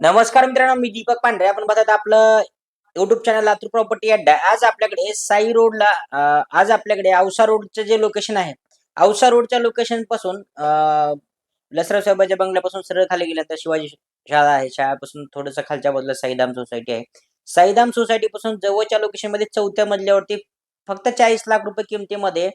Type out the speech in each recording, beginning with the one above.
नमस्कार मित्रांनो मी दीपक पांढरे. आपण बघत आपलं युट्यूब चॅनल लातूर प्रॉपर्टी अड्डा आज आपल्याकडे साई रोडला आज आपल्याकडे औसा रोडचं जे लोकेशन आहे औसा रोडच्या लोकेशनपासून लसराव साहेबाच्या बंगल्यापासून सरळ खाली गेलं तर शिवाजी शाळा आहे. शाळेपासून थोडंसं खालच्या बाजूला साईदाम सोसायटी आहे. साईदाम सोसायटी पासून जवळच्या लोकेशनमध्ये चौथ्या मजल्यावरती फक्त चाळीस लाख रुपये किमतीमध्ये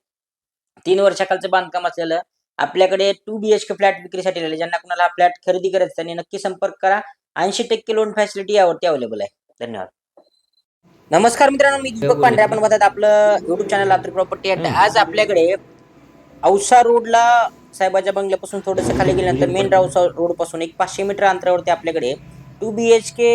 तीन वर्षाखालचं बांधकाम असलेलं आपल्याकडे two B H K flat विक्रीसाठी ज्यांना कुणाला फ्लॅट खरेदी करायचं त्यांनी नक्की संपर्क करा. ऐंशी टक्के लोन फॅसिलिटी यावरती अवेलेबल आहे. धन्यवाद. नमस्कार मित्रांनो मी दीपक पांढरे. आपण बघत आपलं युट्यूब चॅनल लातूर प्रॉपर्टी आज आपल्याकडे औसा रोडला साहेबाच्या बंगल्यापासून थोडंसं खाली गेल्यानंतर मेन औसा रोडपासून एक पाचशे मीटर अंतरावरती आपल्याकडे टू बी एच के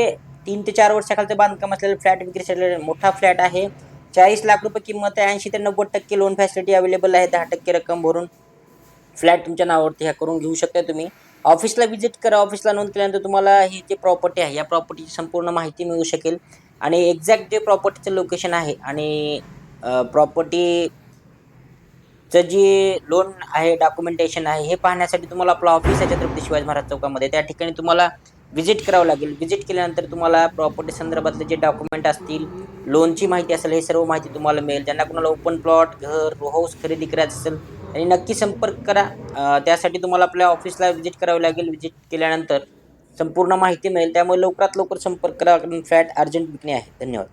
तीन ते चार वर्षाखालचं बांधकाम असलेलं फ्लॅट विक्रीसाठी मोठा फ्लॅट आहे. चाळीस लाख रुपये किंमत आहे. ऐंशी ते नव्वद टक्के लोन फॅसिलिटी अवेलेबल आहे. दहा टक्के रक्कम भरून फ्लॅट तुमच्या नावावरती ह्या करून घेऊ शकता तुम्ही. ऑफिसला व्हिजिट करा ऑफिसला नोंद केल्यानंतर तुम्हाला ही जी प्रॉपर्टी आहे या प्रॉपर्टीची संपूर्ण माहिती मिळू शकेल. आणि एक्झॅक्ट जे प्रॉपर्टीचं लोकेशन आहे आणि प्रॉपर्टीचं जे लोन आहे डॉक्युमेंटेशन आहे हे पाहण्यासाठी तुम्हाला आपलं ऑफिस आहे छत्रपती शिवाजी महाराज चौकामध्ये. त्या ठिकाणी तुम्हाला व्हिजिट करावं लागेल. व्हिजिट केल्यानंतर तुम्हाला प्रॉपर्टी संदर्भातले जे डॉक्युमेंट असतील लोनची माहिती असेल हे सर्व माहिती तुम्हाला मिळेल. ज्यांना कुणाला ओपन प्लॉट घर रो हाऊस खरेदी करायचं असेल आणि नक्की संपर्क करा. त्यासाठी तुम्हाला आपल्या ऑफिसला व्हिजिट करावी लागेल. व्हिजिट केल्यानंतर संपूर्ण माहिती मिळेल. त्यामुळे लवकरात लवकर संपर्क करा. कारण फ्लॅट अर्जंट विकणे आहे. धन्यवाद.